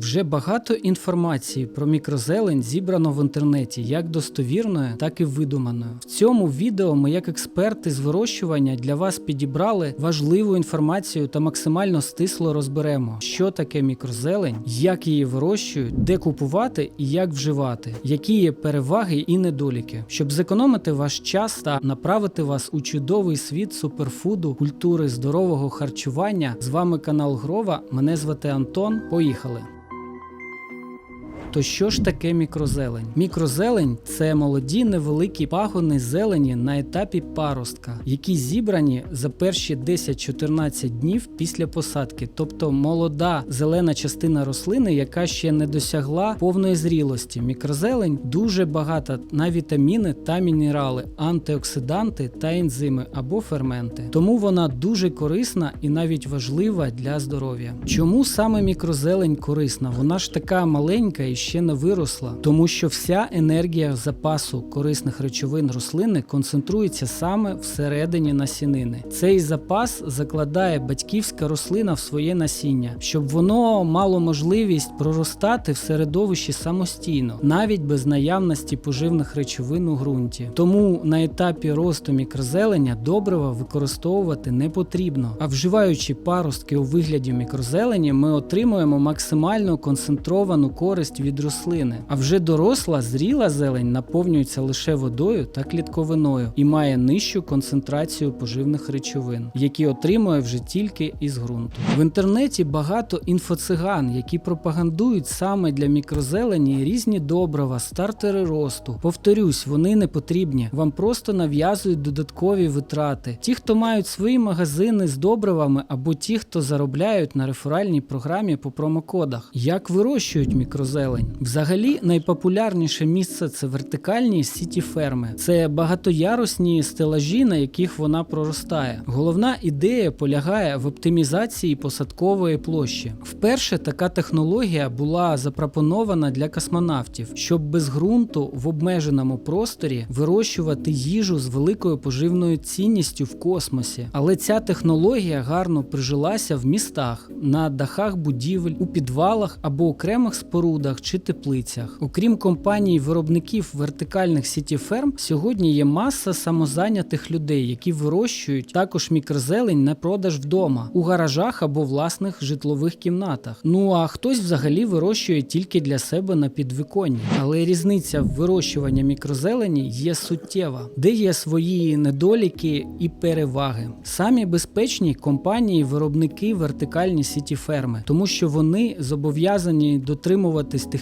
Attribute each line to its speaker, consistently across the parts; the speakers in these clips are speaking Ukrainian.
Speaker 1: Вже багато інформації про мікрозелень зібрано в інтернеті, як достовірною, так і видуманою. В цьому відео ми, як експерти з вирощування, для вас підібрали важливу інформацію та максимально стисло розберемо, що таке мікрозелень, як її вирощують, де купувати і як вживати, які є переваги і недоліки, щоб зекономити ваш час та направити вас у чудовий світ суперфуду, культури здорового харчування. З вами канал Грова. Мене звати Антон. Поїхали. То що ж таке мікрозелень? Мікрозелень це молоді невеликі пагони зелені на етапі паростка, які зібрані за перші 10-14 днів після посадки, тобто молода зелена частина рослини, яка ще не досягла повної зрілості. Мікрозелень дуже багата на вітаміни та мінерали, антиоксиданти та ензими або ферменти. Тому вона дуже корисна і навіть важлива для здоров'я. Чому саме мікрозелень корисна? Вона ж така маленька і ще не виросла, тому що вся енергія запасу корисних речовин рослини концентрується саме всередині насінини. Цей запас закладає батьківська рослина в своє насіння, щоб воно мало можливість проростати в середовищі самостійно, навіть без наявності поживних речовин у ґрунті. Тому на етапі росту мікрозеленя добрива використовувати не потрібно. А вживаючи паростки у вигляді мікрозелені, ми отримуємо максимально концентровану користь від рослини. А вже доросла, зріла зелень наповнюється лише водою та клітковиною і має нижчу концентрацію поживних речовин, які отримує вже тільки із ґрунту. В інтернеті багато інфоциган, які пропагандують саме для мікрозелені різні добрива, стартери росту. Повторюсь, вони не потрібні. Вам просто нав'язують додаткові витрати. Ті, хто мають свої магазини з добривами, або ті, хто заробляють на реферальній програмі по промокодах. Як вирощують мікрозелень? Взагалі, найпопулярніше місце це вертикальні сіті ферми. Це багатоярусні стелажі, на яких вона проростає. Головна ідея полягає в оптимізації посадкової площі. Вперше така технологія була запропонована для космонавтів, щоб без ґрунту в обмеженому просторі вирощувати їжу з великою поживною цінністю в космосі. Але ця технологія гарно прижилася в містах, на дахах будівель, у підвалах або окремих спорудах чи теплицях. Окрім компаній виробників вертикальних сітіферм, сьогодні є маса самозайнятих людей, які вирощують також мікрозелень на продаж вдома, у гаражах або власних житлових кімнатах. Ну а хтось взагалі вирощує тільки для себе на підвіконні. Але різниця в вирощуванні мікрозелені є суттєва, де є свої недоліки і переваги. Самі безпечні компанії виробники вертикальні сітіферми, тому що вони зобов'язані дотримуватись технічних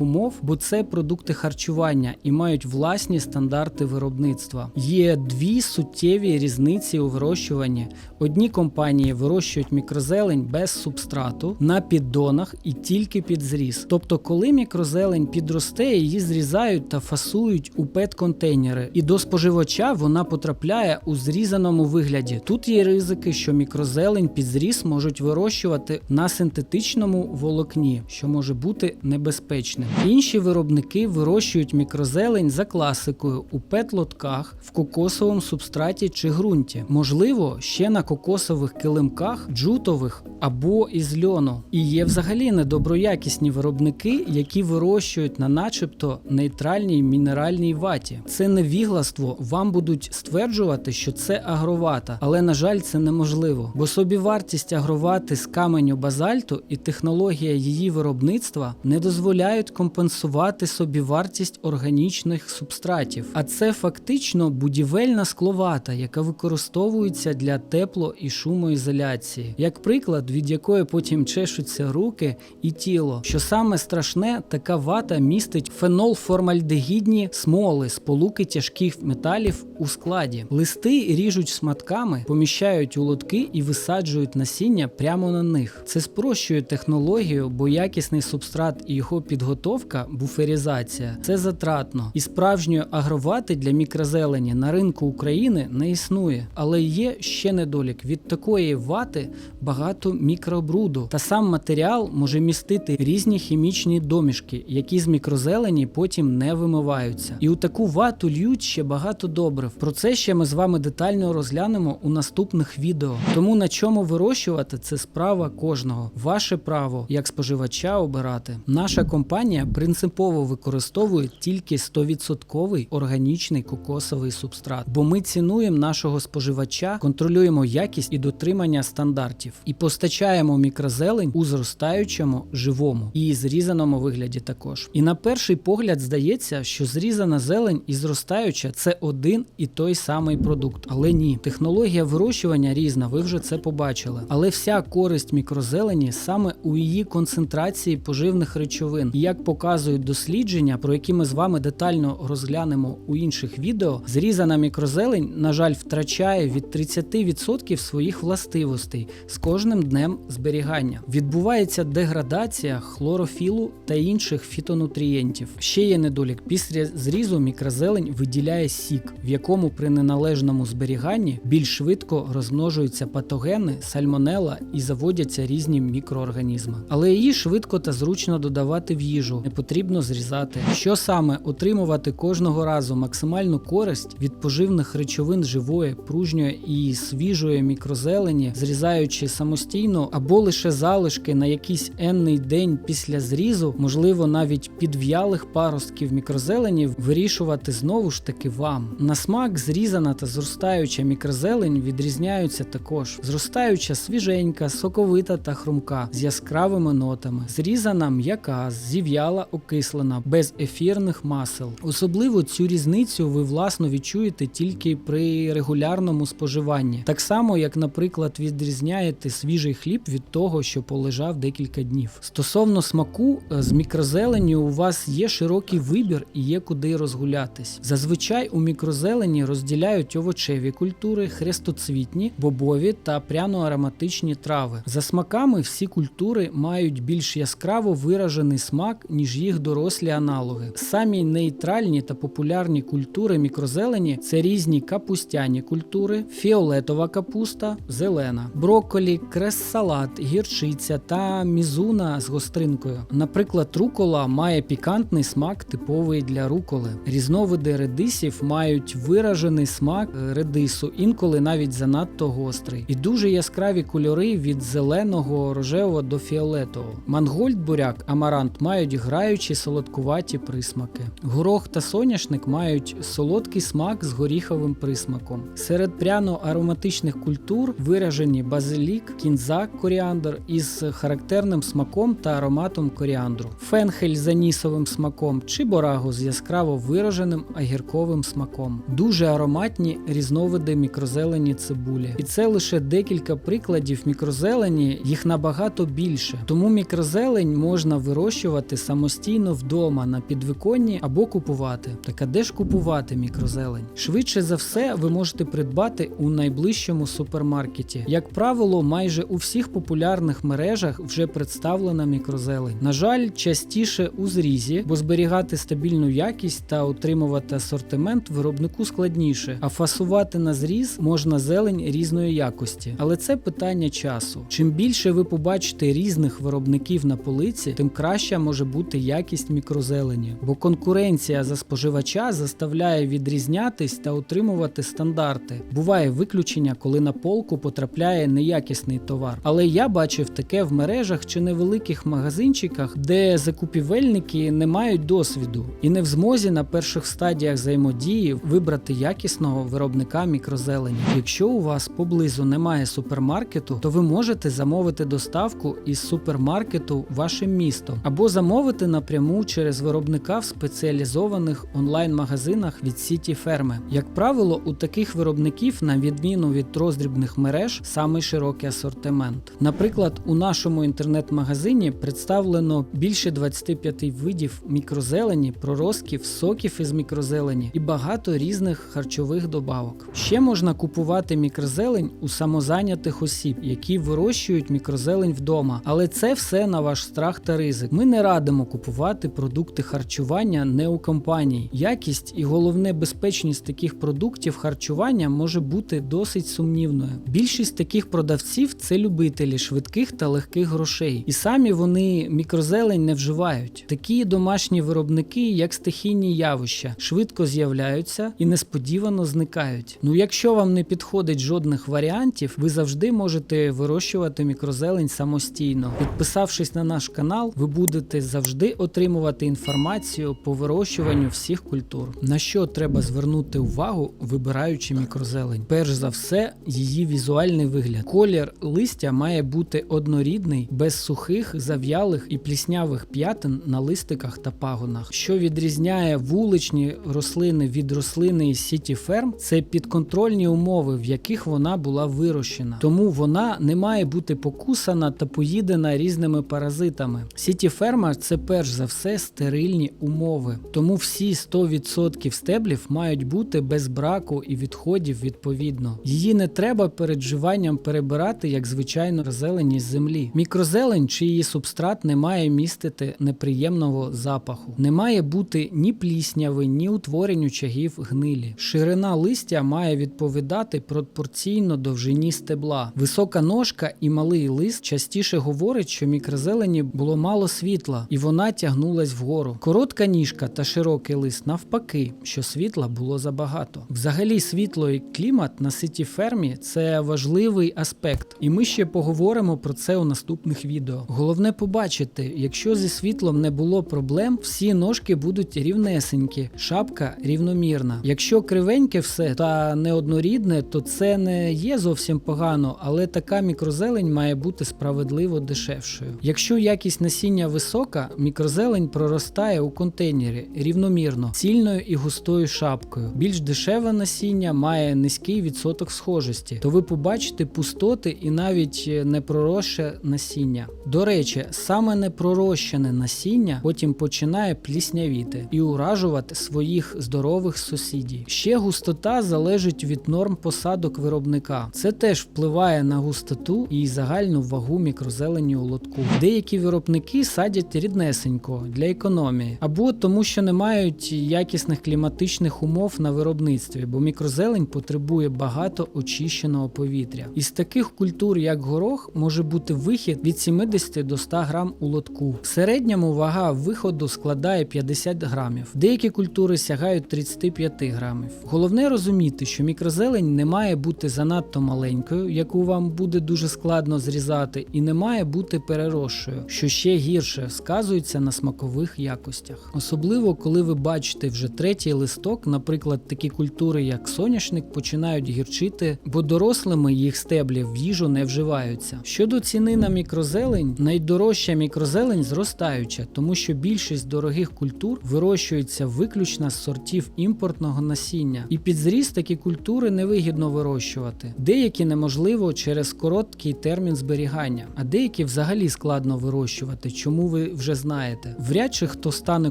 Speaker 1: умов, бо це продукти харчування і мають власні стандарти виробництва. Є дві суттєві різниці у вирощуванні. Одні компанії вирощують мікрозелень без субстрату на піддонах і тільки під зріз. Тобто, коли мікрозелень підросте, її зрізають та фасують у пет-контейнери, і до споживача вона потрапляє у зрізаному вигляді. Тут є ризики, що мікрозелень під зріз можуть вирощувати на синтетичному волокні, що може бути небезпечним. Інші виробники вирощують мікрозелень за класикою у пет-лотках, в кокосовому субстраті чи ґрунті, можливо, ще на кокосових килимках, джутових або із льону. І є взагалі недоброякісні виробники, які вирощують на начебто нейтральній мінеральній ваті. Це невігластво. Вам будуть стверджувати, що це агровата, але на жаль, це неможливо, бо собівартість агровати з каменю базальту і технологія її виробництва не дозволяють компенсувати собівартість органічних субстратів. А це фактично будівельна скловата, яка використовується для тепло і шумоізоляції, як приклад, від якої потім чешуться руки і тіло. Що саме страшне, така вата містить фенолформальдегідні смоли, сполуки тяжких металів у складі. Листи ріжуть шматками, поміщають у лотки і висаджують насіння прямо на них. Це спрощує технологію, бо якісний субстрат і його підготовка, буферізація це затратно. І справжньої агровати для мікрозелені на ринку України не існує. Але є ще недолік. Від такої вати багато мікробруду. Та сам матеріал може містити різні хімічні домішки, які з мікрозелені потім не вимиваються. І у таку вату льють ще багато добрив. Про це ще ми з вами детально розглянемо у наступних відео. Тому на чому вирощувати це справа кожного. Ваше право як споживача обирати. Наша компанія принципово використовує тільки 100% органічний кокосовий субстрат, бо ми цінуємо нашого споживача, контролюємо якість і дотримання стандартів і постачаємо мікрозелень у зростаючому живому і зрізаному вигляді також. І на перший погляд здається, що зрізана зелень і зростаюча це один і той самий продукт. Але ні, технологія вирощування різна, ви вже це побачили. Але вся користь мікрозелені саме у її концентрації поживних речовин. І як показують дослідження, про які ми з вами детально розглянемо у інших відео, зрізана мікрозелень, на жаль, втрачає від 30% своїх властивостей з кожним днем зберігання. Відбувається деградація хлорофілу та інших фітонутрієнтів. Ще є недолік. Після зрізу мікрозелень виділяє сік, в якому при неналежному зберіганні більш швидко розмножуються патогени, сальмонела і заводяться різні мікроорганізми. Але її швидко та зручно додавати в їжу, не потрібно зрізати. Що саме отримувати кожного разу максимальну користь від поживних речовин живої, пружньої і свіжої мікрозелені, зрізаючи самостійно або лише залишки на якийсь енний день після зрізу, можливо, навіть підв'ялих паростків мікрозелені вирішувати знову ж таки вам. На смак зрізана та зростаюча мікрозелень відрізняються також. Зростаюча свіженька, соковита та хрумка з яскравими нотами, зрізана м'яка, зів'яла окислена, без ефірних масел. Особливо цю різницю ви власно відчуєте тільки при регулярному споживанні, так само як, наприклад, відрізняєте свіжий хліб від того, що полежав декілька днів. Стосовно смаку, е, з мікрозеленню у вас є широкий вибір і є куди розгулятись. Зазвичай у мікрозелені розділяють овочеві культури, хрестоцвітні, бобові та пряно-ароматичні трави. За смаками всі культури мають більш яскраво виражений смак, ніж їх дорослі аналоги. Самі нейтральні та популярні культури мікрозелені це різні капустяні культури, фіолетова капуста, зелена, брокколі, крес-салат, гірчиця та мізуна з гостринкою. Наприклад, рукола має пікантний смак, типовий для руколи. Різновиди редисів мають виражений смак редису, інколи навіть занадто гострий, і дуже яскраві кольори від зеленого рожевого до фіолетового. Мангольд, буряк, амарант мають граючі солодкуваті присмаки. Горох та соняшник мають солодкий смак з горіховим присмаком. Серед пряно-ароматичних культур виражені базилік, кінза, коріандр із характерним смаком та ароматом коріандру, фенхель з анісовим смаком чи бораго з яскраво вираженим агірковим смаком. Дуже ароматні різновиди мікрозелені цибулі. І це лише декілька прикладів мікрозелені, їх набагато більше. Тому мікрозелень можна вирощувати самостійно вдома на підвиконні або купувати. Так а де ж купувати мікрозелень? Швидше за все, ви можете придбати у найближчому супермаркеті. Як правило, майже у всіх популярних мережах вже представлена мікрозелень. На жаль, частіше у зрізі, бо зберігати стабільну якість та утримувати асортимент виробнику складніше, а фасувати на зріз можна зелень різної якості. Але це питання часу. Чим більше ви побачите різних виробників на полиці, тим краща може бути якість мікрозелені, бо конкуренція за споживача заставляє відрізнятись та утримувати стандарти. Буває виключення, коли на полку потрапляє неякісний товар. Але я бачив таке в мережах чи невеликих магазинчиках, де закупівельники не мають досвіду і не в змозі на перших стадіях взаємодії вибрати якісного виробника мікрозелені. Якщо у вас поблизу немає супермаркету, то ви можете замовити доставку із супермаркету вашим містом або замовити напряму через виробника в спеціалізованих онлайн-магазинах від сіті ферми. Як правило, у таких виробників, на відміну від роздрібних мереж, самий широкий асортимент. Наприклад, у нашому інтернет-магазині представлено більше 25 видів мікрозелені, проростків, соків із мікрозелені і багато різних харчових добавок. Ще можна купувати мікрозелень у самозайнятих осіб, які вирощують мікрозелень вдома, але це все на ваш страх та ризик. Ми не радимо купувати продукти харчування не у компаній. Якість і головне безпечність таких продуктів харчування може бути досить сумнівною. Більшість таких продавців це любителі швидких та легких грошей, і самі вони мікрозелень не вживають. Такі домашні виробники, як стихійні явища, швидко з'являються і несподівано зникають. Ну, якщо вам не підходить жодних варіантів, ви завжди можете вирощувати мікрозелень самостійно. Підписавшись на наш канал, ви будете завжди отримувати інформацію по вирощуванню всіх культур. На що треба звернути увагу, вибираючи мікрозелень? Перш за все, її візуальний вигляд. Колір листя має бути однорідний, без сухих, зав'ялих і пліснявих п'ятин на листиках та пагонах. Що відрізняє вуличні рослини від рослини із сіті ферм, це підконтрольні умови, в яких вона була вирощена. Тому вона не має бути покусана та поїдена різними паразитами. Сіті ферма це перш за все стерильні умови. Тому всі 100% стеблів мають бути без браку і відходів відповідно. Її не треба перед вживанням перебирати як звичайну зелені з землі. Мікрозелень чи її субстрат не має містити неприємного запаху. Не має бути ні плісняви, ні утворень очагів гнилі. Ширина листя має відповідати пропорційно довжині стебла. Висока ножка і малий лист частіше говорить, що мікрозелені було мало світла, і вона тягнулась вгору. Коротка ніжка та широкий лист навпаки, що світла було забагато. Взагалі, світло і клімат на ситі фермі це важливий аспект, і ми ще поговоримо про це у наступних відео. Головне побачити, якщо зі світлом не було проблем, всі ножки будуть рівнесенькі, шапка рівномірна. Якщо кривеньке все та неоднорідне, то це не є зовсім погано, але така мікрозелень має бути справедливо дешевшою. Якщо якість насіння висока, мікрозелень проростає у контейнері рівномірно, цільною і густою шапкою. Більш дешеве насіння має низький відсоток схожості, то ви побачите пустоти і навіть непроросше насіння. До речі, саме непророщене насіння потім починає пліснявіти і уражувати своїх здорових сусідів. Ще густота залежить від норм посадок виробника. Це теж впливає на густоту і загальну вагу мікрозелені у лотку. Деякі виробники садять ріднесенько для економії, або тому, що не мають якісних кліматичних умов на виробництві, бо мікрозелень потребує багато очищеного повітря. Із таких культур, як горох, може бути вихід від 70 до 100 грам у лотку. В середньому вага виходу складає 50 грамів. Деякі культури сягають 35 грамів. Головне розуміти, що мікрозелень не має бути занадто маленькою, яку вам буде дуже складно зрізати, і не має бути переросшою, що ще гірше сказується на смакових якостях. Особливо, коли ви бачите вже третій листок, наприклад, такі культури, як соняшник, починають гірчити, бо дорослими їх стеблів в їжу не вживаються. Щодо ціни на мікрозелень, найдорожча мікрозелень зростаюча, тому що більшість дорогих культур вирощується виключно з сортів імпортного насіння, і під зріст такі культури невигідно вирощувати. Деякі неможливо через короткий термін зберігання, а деякі взагалі складно вирощувати, чому ви вже знаєте. Вряд чи хто стане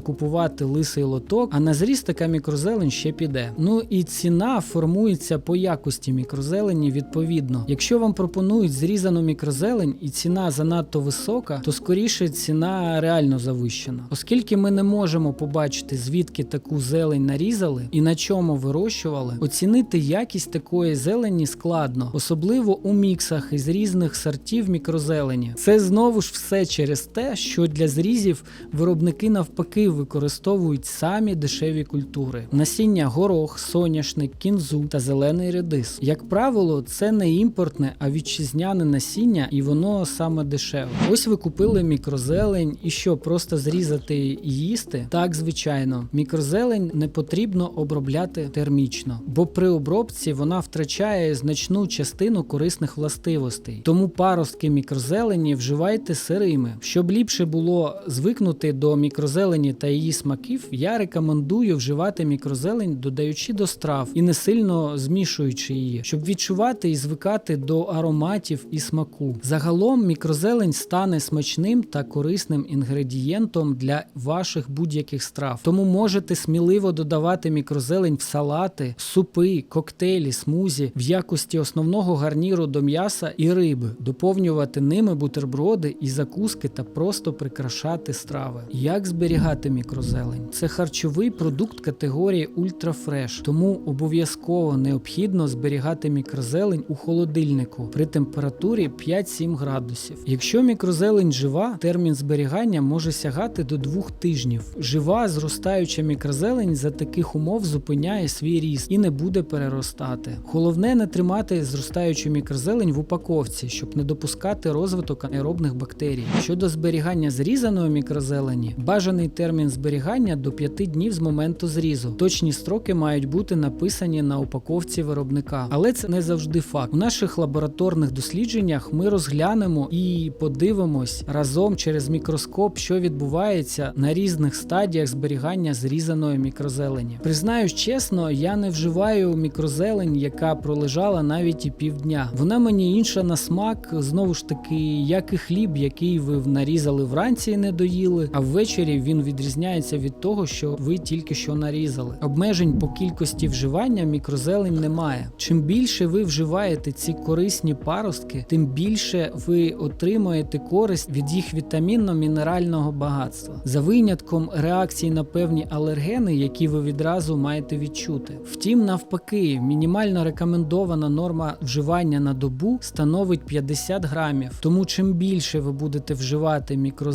Speaker 1: купувати лисий лоток, а на зріст така мікрозелень ще піде. Ну і ціна формується по якості мікрозелені відповідно. Якщо вам пропонують зрізану мікрозелень і ціна занадто висока, то скоріше ціна реально завищена. Оскільки ми не можемо побачити, звідки таку зелень нарізали і на чому вирощували, оцінити якість такої зелені складно, особливо у міксах із різних сортів мікрозелені. Це знову ж все через те, що для зрізів виробники навпаки використовують самі дешеві культури: насіння горох, соняшник, кінзу та зелений редис. Як правило, це не імпортне, а вітчизняне насіння, і воно саме дешеве. Ось ви купили мікрозелень і що, просто зрізати і їсти? Так, звичайно, мікрозелень не потрібно обробляти термічно, бо при обробці вона втрачає значну частину корисних властивостей. Тому паростки мікрозелені вживайте сирими. Щоб ліпше було звикнути до мікрозелені та її смаків, я рекомендую вживати мікрозелень, додаючи до страв і не сильно змішуючи її, щоб відчувати і звикати до ароматів і смаку. Загалом мікрозелень стане смачним та корисним інгредієнтом для ваших будь-яких страв. Тому можете сміливо додавати мікрозелень в салати, супи, коктейлі, смузі в якості основного гарніру до м'яса і риби, доповнювати ними бутерброди і закуски та просто прикрашати страви. Як зберігати мікрозелень? Це харчовий продукт категорії ультрафреш, тому обов'язково необхідно зберігати мікрозелень у холодильнику при температурі 5-7 градусів. Якщо мікрозелень жива, термін зберігання може сягати до 2 тижнів. Жива зростаюча мікрозелень за таких умов зупиняє свій ріст і не буде переростати. Головне не тримати зростаючу мікрозелень в упаковці, щоб не допускати розвиток аеробних бактерій. Щодо зберігання зрізаної мікрозелені, бажаний термін зберігання до 5 днів з моменту зрізу. Точні строки мають бути написані на упаковці виробника, але це не завжди факт. У наших лабораторних дослідженнях ми розглянемо і подивимось разом через мікроскоп, що відбувається на різних стадіях зберігання зрізаної мікрозелені. Признаюсь чесно, я не вживаю мікрозелень, яка пролежала навіть і півдня. Вона мені інша на смак, знову ж таки, як і хліб, який ви нарізали вранці не доїли, а ввечері він відрізняється від того, що ви тільки що нарізали. Обмежень по кількості вживання мікрозелень немає. Чим більше ви вживаєте ці корисні паростки, тим більше ви отримуєте користь від їх вітамінно-мінерального багатства. За винятком реакцій на певні алергени, які ви відразу маєте відчути. Втім, навпаки, мінімально рекомендована норма вживання на добу становить 50 грамів. Тому чим більше ви будете вживати мікрозелень,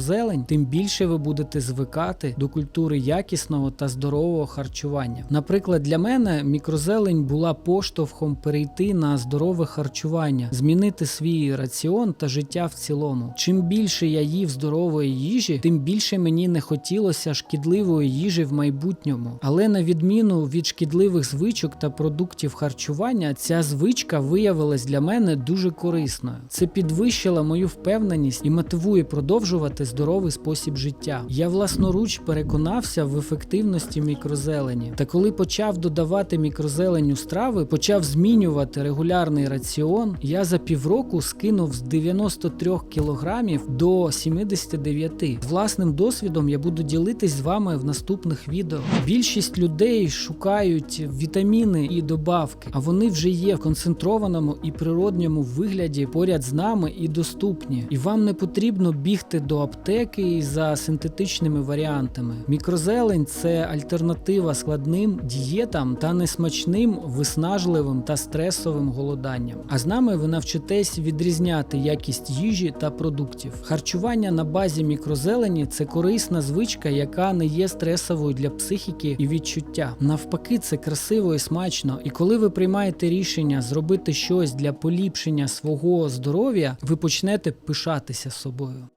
Speaker 1: тим більше ви будете звикати до культури якісного та здорового харчування. Наприклад, для мене мікрозелень була поштовхом перейти на здорове харчування, змінити свій раціон та життя в цілому. Чим більше я їв здорової їжі, тим більше мені не хотілося шкідливої їжі в майбутньому. Але на відміну від шкідливих звичок та продуктів харчування, ця звичка виявилась для мене дуже корисною. Це підвищило мою впевненість і мотивує продовжувати здоровий спосіб життя. Я власноруч переконався в ефективності мікрозелені. Та коли почав додавати мікрозелень у страви, почав змінювати регулярний раціон, я за півроку скинув з 93 кілограмів до 79. Власним досвідом я буду ділитись з вами в наступних відео. Більшість людей шукають вітаміни і добавки, а вони вже є в концентрованому і природньому вигляді поряд з нами і доступні. І вам не потрібно бігти до аптеки за синтетичними варіантами. Мікрозелень це альтернатива складним дієтам та несмачним, виснажливим та стресовим голоданням. А з нами ви навчитесь відрізняти якість їжі та продуктів. Харчування на базі мікрозелені це корисна звичка, яка не є стресовою для психіки і відчуття. Навпаки, це красиво і смачно. І коли ви приймаєте рішення зробити щось для поліпшення свого здоров'я, ви почнете пишатися собою.